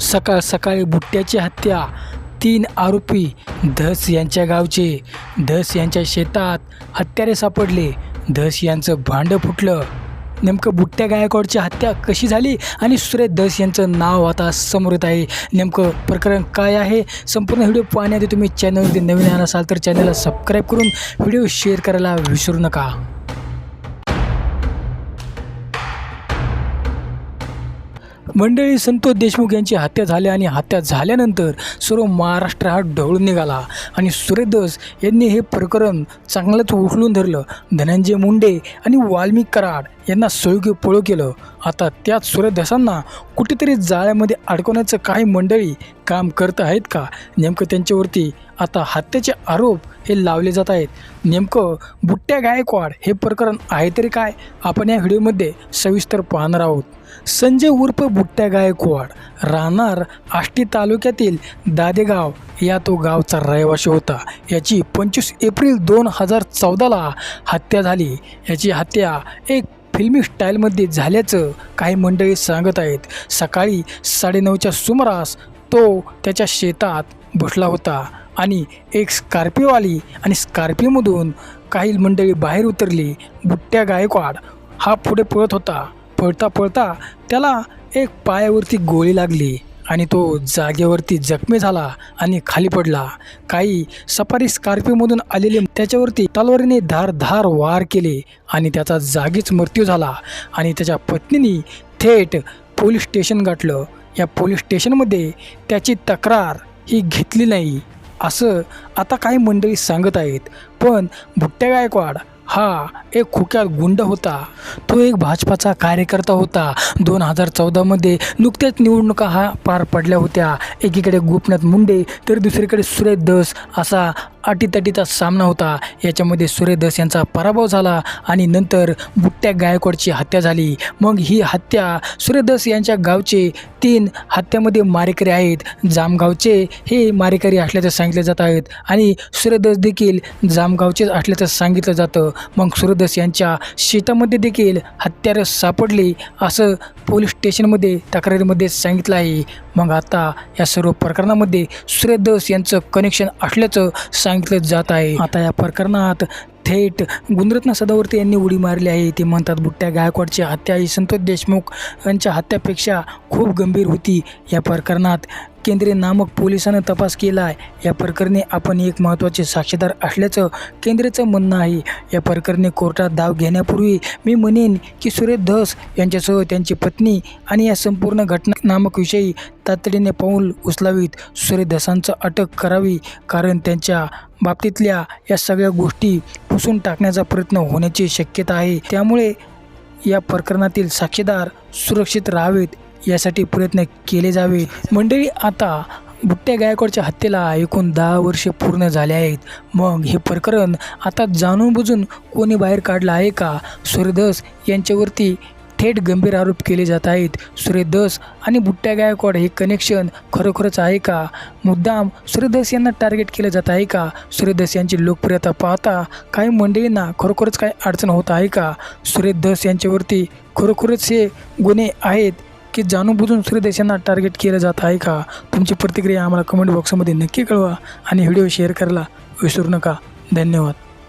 सकाळ सकाळी बुट्ट्याची हत्या तीन आरोपी धस यांच्या गावचे. धस यांच्या शेतात हत्यारे सापडले. धस यांचं भांडं फुटलं. नेमकं बुट्ट्या गायकवाडची हत्या कशी झाली आणि सुरेश धस यांचं नाव आता समोर येत आहे. नेमकं प्रकरण काय आहे? संपूर्ण व्हिडिओ पाहण्याआधी तुम्ही चॅनलवरती नवीन आला असाल तर चॅनलला सबस्क्राईब करून व्हिडिओ शेअर करायला विसरू नका. मंडळी संतोष देशमुख यांची हत्या झाली आणि हत्या झाल्यानंतर सर्व महाराष्ट्र हा ढवळून निघाला आणि सूर्यदास यांनी हे प्रकरण चांगलंच उठलून धरलं. धनंजय मुंडे आणि वाल्मिक कराड यांना सळकी पळो केलं. आता त्याच सूर्यदासांना कुठेतरी जाळ्यामध्ये अडकवण्याचं काही मंडळी काम करत आहेत का? नेमकं त्यांच्यावरती आता हत्येचे आरोप हे लावले जात आहेत. नेमकं बुट्ट्या गायकवाड हे प्रकरण आहे तरी काय? आपण या व्हिडिओमध्ये सविस्तर पाहणार आहोत. संजय उर्फ बुट्ट्या गायकवाड राहणार आष्टी तालुक्यातील दादेगाव. या तो गावचा रहिवाशी होता. याची पंचवीस एप्रिल दोन हजार चौदाला हत्या झाली. याची हत्या एक फिल्मी स्टाईलमध्ये झाल्याचं काही मंडळी सांगत आहेत. सकाळी साडेनऊच्या सुमारास तो त्याच्या शेतात बसला होता आणि एक स्कॉर्पिओवाली आणि स्कॉर्पिओमधून काही मंडळी बाहेर उतरली. बुट्ट्या गायकवाड हा पुढे पळत होता. पळता पळता त्याला एक पायावरती गोळी लागली. आणि तो जागेवरती जखमी झाला आणि खाली पडला. काही सफारी स्कॉर्पिओमधून आलेले त्याच्यावरती तलवारीने धार धार वार केले आणि त्याचा जागीच मृत्यू झाला आणि त्याच्या पत्नीने थेट पोलीस स्टेशन गाठलं. या पोलीस स्टेशनमध्ये त्याची तक्रार ही घेतली नाही. असं आता काही मंडळी सांगत आहेत. पण भुट्ट्या गायकवाड हा एक खुक्यात गुंड होता. तो एक भाजपाचा कार्यकर्ता होता. दोन हजार चौदामध्ये नुकत्याच निवडणुका हा पार पडल्या होत्या. एकीकडे गोपनाथ मुंडे तर दुसरीकडे सुरेश दस असा अटीतटीचा सामना होता. याच्यामध्ये सुरेश दस यांचा पराभव झाला आणि नंतर बुट्ट्या गायकवाडची हत्या झाली. मग ही हत्या सुरेश दस यांच्या गावचे तीन हत्यामध्ये मारेकरी आहेत. जामगावचे हे मारेकरी असल्याचं सांगितले जात आहेत आणि सूर्यदस देखील जामगावचेच असल्याचं सांगितलं जातं. मग सूर्यदस यांच्या शेतामध्ये देखील हत्यारं सापडली असं पोलीस स्टेशनमध्ये तक्रारीमध्ये सांगितलं आहे. मग आता या सर्व प्रकरणामध्ये सूर्यदस यांचं कनेक्शन असल्याचं सांग सांगितलं जात आहे. आता या प्रकरणात थेट गुणरत्न सदावर्ती यांनी उडी मारली आहे. ते म्हणतात बुट्ट्या गायकवाडची हत्या ही संतोष देशमुख यांच्या हत्यापेक्षा खूप गंभीर होती. या प्रकरणात केंद्रीय नामक पोलिसानं तपास केला आहे या प्रकरणी आपण एक महत्त्वाचे साक्षीदार असल्याचं केंद्रेचं म्हणणं आहे. या प्रकरणी कोर्टात धाव घेण्यापूर्वी मी म्हणेन की सुरेश धस यांच्यासह त्यांची पत्नी आणि या संपूर्ण घटना नामक विषयी तातडीने पाऊल उचलावीत. सुरेश धसांचं अटक करावी कारण त्यांच्या बाबतीतल्या या सगळ्या गोष्टी पुसून टाकण्याचा प्रयत्न होण्याची शक्यता आहे. त्यामुळे या प्रकरणातील साक्षीदार सुरक्षित राहावेत. यासाठी प्रयत्न केले जावे. मंडळी आता बुट्ट्या गायकवाडच्या हत्येला एकूण दहा वर्षे पूर्ण झाले आहेत. मग हे प्रकरण आता जाणून बुजून कोणी बाहेर काढलं आहे का? सूर्यदस यांच्यावरती थेट गंभीर आरोप केले जात आहेत. सूर्यदस आणि बुट्ट्या गायकवाड हे कनेक्शन खरोखरच आहे का? मुद्दाम सूर्यदस यांना टार्गेट केलं जात आहे का? सूर्यदस यांची लोकप्रियता पाहता काही मंडळींना खरोखरच काही अडचण होत आहे का? सूर्यदास यांच्यावरती खरोखरच हे गुन्हे आहेत की जाणून बुजून देशांना टार्गेट केलं जात आहे का? तुमची प्रतिक्रिया आम्हाला कमेंट बॉक्समध्ये नक्की कळवा आणि व्हिडिओ शेअर करायला विसरू नका. धन्यवाद.